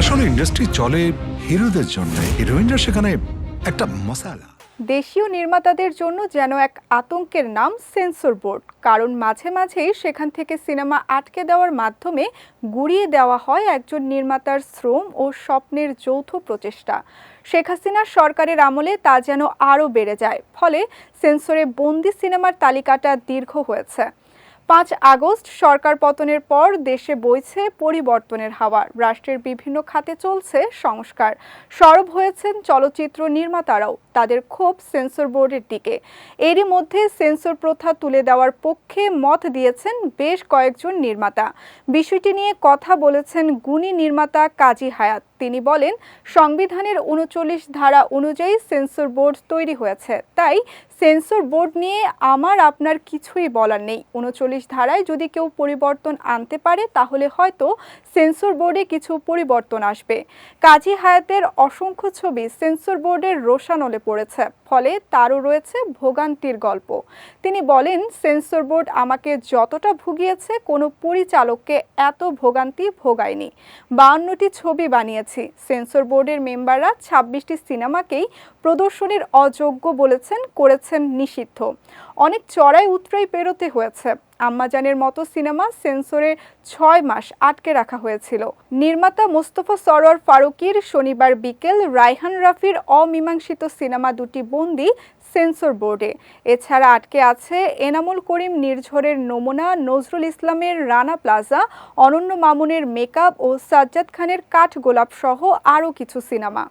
আসলে ইন্ডাস্ট্রি চলে হিরোদের জন্য। হিরোইনরা সেখানে একটা মশালা। দেশীয় নির্মাতাদের জন্য যেন এক আতঙ্কের নাম সেন্সর বোর্ড, কারণ মাঝে মাঝেই সেখান থেকে সিনেমা আটকে দেওয়ার মাধ্যমে গুড়িয়ে দেওয়া হয় একজন নির্মাতার শ্রম ও স্বপ্নের যৌথ প্রচেষ্টা। শেখ হাসিনার সরকারের আমলে তা যেন আরও বেড়ে যায়, ফলে সেন্সরে বন্দি সিনেমার তালিকাটা দীর্ঘ হয়েছে। পাঁচ আগস্ট সরকার পতনের পর দেশে বইছে পরিবর্তনের হাওয়া। রাষ্ট্রের বিভিন্ন খাতে চলছে সংস্কার। সরব হয়েছেন চলচ্চিত্র নির্মাতারাও, তাদের ক্ষোভ সেন্সর বোর্ডের দিকে। এরই মধ্যে সেন্সর প্রথা তুলে দেওয়ার পক্ষে মত দিয়েছেন বেশ কয়েকজন নির্মাতা। বিষয়টি নিয়ে কথা বলেছেন গুণী নির্মাতা কাজী হায়াত। তিনি বলেন, সংবিধানের উনচল্লিশ ধারা অনুযায়ী সেন্সর বোর্ড তৈরি হয়েছে। তাই সেন্সর বোর্ড নিয়ে আমার আপনার কিছুই বলার নেই। উনচল্লিশ ধারায় যদি কেউ পরিবর্তন আনতে পারে, তাহলে হয়তো সেন্সর বোর্ডে কিছু পরিবর্তন আসবে। কাজী হায়াতের অসংখ্য ছবি সেন্সর বোর্ডের রোশানলে পড়েছে, ফলে তারও রয়েছে ভোগান্তির গল্প। তিনি বলেন, সেন্সর বোর্ড আমাকে যতটা ভুগিয়েছে, কোনো পরিচালককে এত ভোগান্তি ভোগায়নি। বাউন্নটি ছবি বানিয়েছি। সেন্সর বোর্ডের মেম্বাররা ছাব্বিশটি সিনেমাকেই প্রদর্শনীর অযোগ্য বলেছেন, করেছেন নিষিদ্ধ। অনেক চড়াই উত্রাই পেরোতে হয়েছে। আম্মাজানের মতো সিনেমা সেন্সরে ছয় মাস আটকে রাখা হয়েছিল। নির্মাতা মোস্তফা সরোয়ার ফারুকির শনিবার বিকেল রায়হান রাফির অমীমাংসিত সিনেমা দুটি বন্দি সেন্সর বোর্ডে। এছাড়া আটকে আছে এনামুল করিম নির্ঝরের নমুনা, নজরুল ইসলামের রানা প্লাজা, অনন্য মামুনের মেকআপ ও সাজ্জাদ খানের কাঠ গোলাপ সহ আরও কিছু সিনেমা।